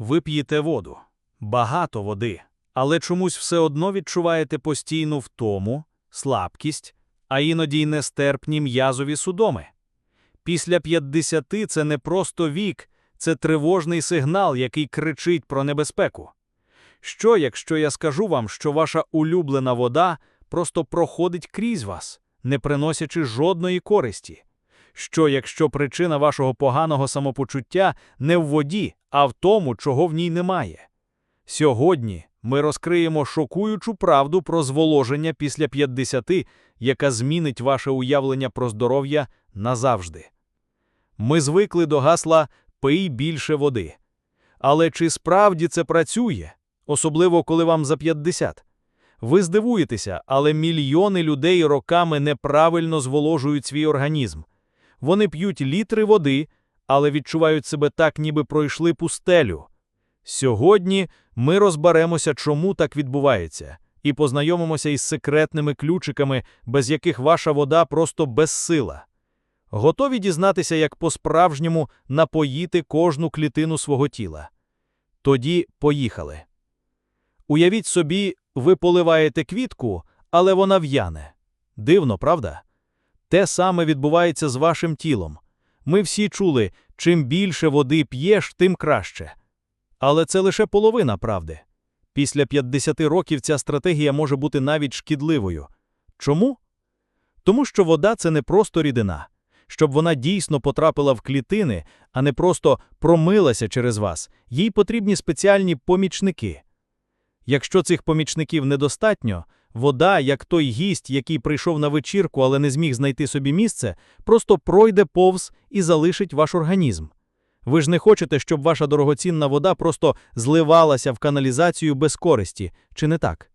Ви п'єте воду, багато води, але чомусь все одно відчуваєте постійну втому, слабкість, а іноді й нестерпні м'язові судоми. Після 50 це не просто вік, це тривожний сигнал, який кричить про небезпеку. Що, якщо я скажу вам, що ваша улюблена вода просто проходить крізь вас, не приносячи жодної користі? Що, якщо причина вашого поганого самопочуття не в воді, а в тому, чого в ній немає? Сьогодні ми розкриємо шокуючу правду про зволоження після 50, яка змінить ваше уявлення про здоров'я назавжди. Ми звикли до гасла «пий більше води». Але чи справді це працює, особливо коли вам за 50? Ви здивуєтеся, але мільйони людей роками неправильно зволожують свій організм. Вони п'ють літри води, але відчувають себе так, ніби пройшли пустелю. Сьогодні ми розберемося, чому так відбувається, і познайомимося із секретними ключиками, без яких ваша вода просто безсила. Готові дізнатися, як по-справжньому напоїти кожну клітину свого тіла. Тоді поїхали. Уявіть собі, ви поливаєте квітку, але вона в'яне. Дивно, правда? Те саме відбувається з вашим тілом. Ми всі чули, чим більше води п'єш, тим краще. Але це лише половина правди. Після 50 років ця стратегія може бути навіть шкідливою. Чому? Тому що вода це не просто рідина. Щоб вона дійсно потрапила в клітини, а не просто промилася через вас, їй потрібні спеціальні помічники. Якщо цих помічників недостатньо, вода, як той гість, який прийшов на вечірку, але не зміг знайти собі місце, просто пройде повз і залишить ваш організм. Ви ж не хочете, щоб ваша дорогоцінна вода просто зливалася в каналізацію без користі, чи не так?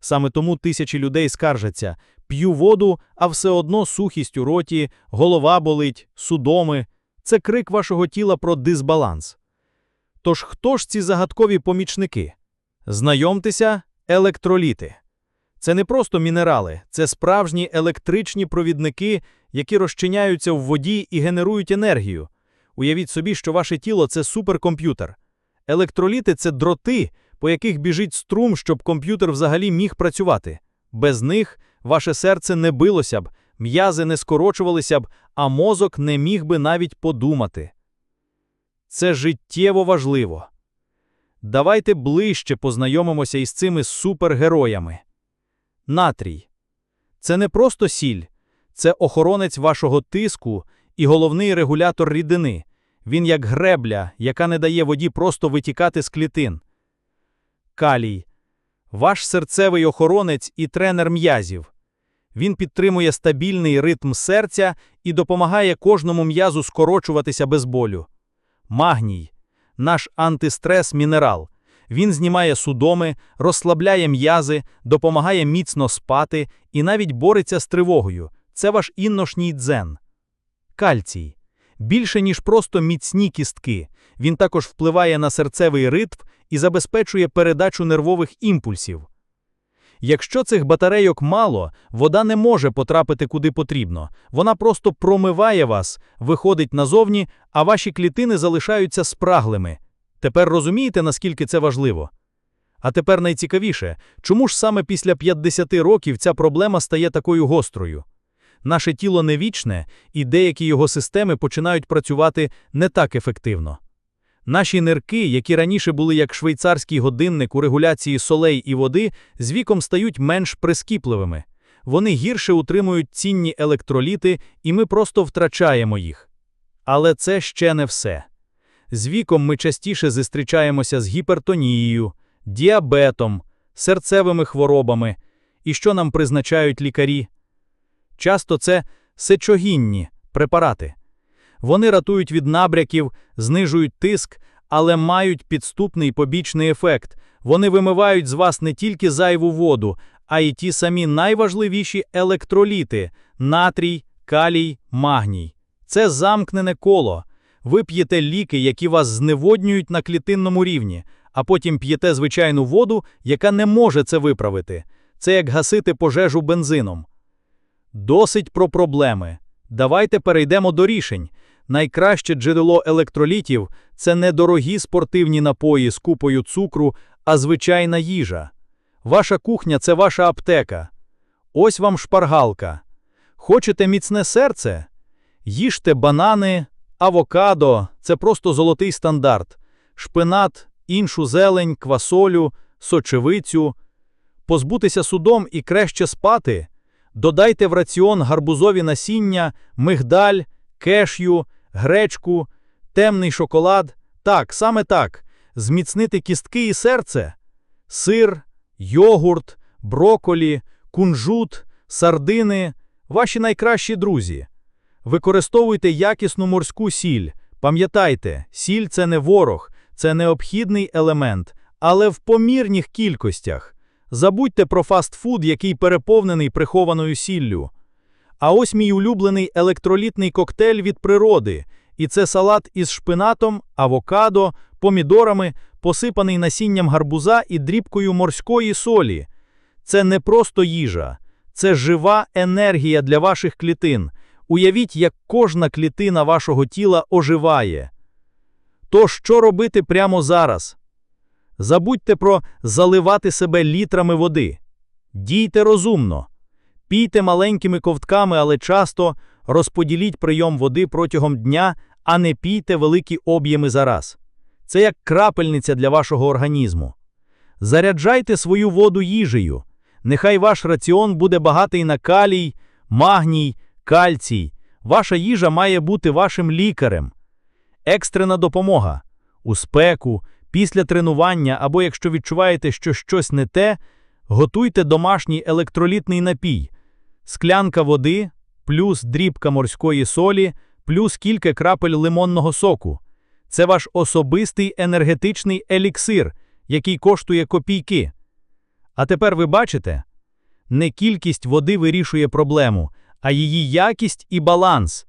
Саме тому тисячі людей скаржаться п'ю воду, а все одно сухість у роті, голова болить, судоми. Це крик вашого тіла про дисбаланс. Тож хто ж ці загадкові помічники? Знайомтеся, електроліти. Це не просто мінерали, це справжні електричні провідники, які розчиняються в воді і генерують енергію. Уявіть собі, що ваше тіло це суперкомп'ютер. Електроліти це дроти, по яких біжить струм, щоб комп'ютер взагалі міг працювати. Без них ваше серце не билося б, м'язи не скорочувалися б, а мозок не міг би навіть подумати. Це життєво важливо. Давайте ближче познайомимося із цими супергероями. Натрій. Це не просто сіль, це охоронець вашого тиску і головний регулятор рідини. Він як гребля, яка не дає воді просто витікати з клітин. Калій. Ваш серцевий охоронець і тренер м'язів. Він підтримує стабільний ритм серця і допомагає кожному м'язу скорочуватися без болю. Магній наш антистрес мінерал. Він знімає судоми, розслабляє м'язи, допомагає міцно спати і навіть бореться з тривогою. Це ваш інношній дзен. Кальцій. Більше, ніж просто міцні кістки. Він також впливає на серцевий ритм і забезпечує передачу нервових імпульсів. Якщо цих батарейок мало, вода не може потрапити куди потрібно. Вона просто промиває вас, виходить назовні, а ваші клітини залишаються спраглими. Тепер розумієте, наскільки це важливо? А тепер найцікавіше, чому ж саме після 50 років ця проблема стає такою гострою? Наше тіло не вічне, і деякі його системи починають працювати не так ефективно. Наші нирки, які раніше були як швейцарський годинник у регуляції солей і води, з віком стають менш прискіпливими. Вони гірше утримують цінні електроліти, і ми просто втрачаємо їх. Але це ще не все. З віком ми частіше зустрічаємося з гіпертонією, діабетом, серцевими хворобами. І що нам призначають лікарі? Часто це сечогінні препарати. Вони ратують від набряків, знижують тиск, але мають підступний побічний ефект. Вони вимивають з вас не тільки зайву воду, а й ті самі найважливіші електроліти натрій, калій, магній. Це замкнене коло. Ви п'єте ліки, які вас зневоднюють на клітинному рівні, а потім п'єте звичайну воду, яка не може це виправити. Це як гасити пожежу бензином. Досить про проблеми. Давайте перейдемо до рішень. найкраще джерело електролітів це не дорогі спортивні напої з купою цукру, а звичайна їжа. Ваша кухня це ваша аптека. Ось вам шпаргалка. Хочете міцне серце? Їжте банани, авокадо це просто золотий стандарт. Шпинат, іншу зелень, квасолю, сочевицю. Позбутися судом і краще спати. Додайте в раціон гарбузові насіння, мигдаль, кешю, гречку, темний шоколад. Так, саме так. Зміцнити кістки і серце. Сир, йогурт, броколі, кунжут, сардини ваші найкращі друзі. Використовуйте якісну морську сіль. Пам'ятайте, сіль це не ворог, це необхідний елемент, але в помірних кількостях. Забудьте про фастфуд, який переповнений прихованою сіллю. А ось мій улюблений електролітний коктейль від природи. І це салат із шпинатом, авокадо, помідорами, посипаний насінням гарбуза і дрібкою морської солі. Це не просто їжа, це жива енергія для ваших клітин. Уявіть, як кожна клітина вашого тіла оживає. То що робити прямо зараз? Забудьте про заливати себе літрами води. Дійте розумно. Пійте маленькими ковтками, але часто розподіліть прийом води протягом дня, а не пійте великі об'єми зараз. Це як крапельниця для вашого організму. Заряджайте свою воду їжею. Нехай ваш раціон буде багатий на калій, магній, кальцій. Ваша їжа має бути вашим лікарем. Екстрена допомога. У спеку, після тренування або якщо відчуваєте, що щось не те, готуйте домашній електролітний напій. Склянка води, плюс дрібка морської солі, плюс кілька крапель лимонного соку. Це ваш особистий енергетичний еліксир, який коштує копійки. А тепер ви бачите, не кількість води вирішує проблему, а її якість і баланс.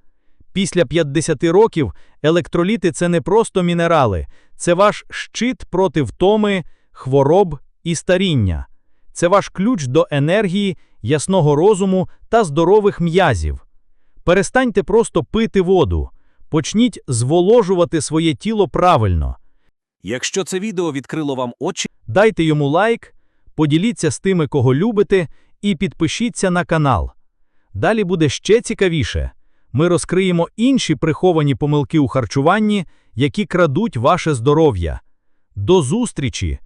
Після 50 років електроліти це не просто мінерали, це ваш щит проти втоми, хвороб і старіння. Це ваш ключ до енергії, ясного розуму та здорових м'язів. Перестаньте просто пити воду, почніть зволожувати своє тіло правильно. Якщо це відео відкрило вам очі, Дайте йому лайк, поділіться з тими, кого любите, і підпишіться на канал. Далі буде ще цікавіше. Ми розкриємо інші приховані помилки у харчуванні, які крадуть ваше здоров'я. До зустрічі!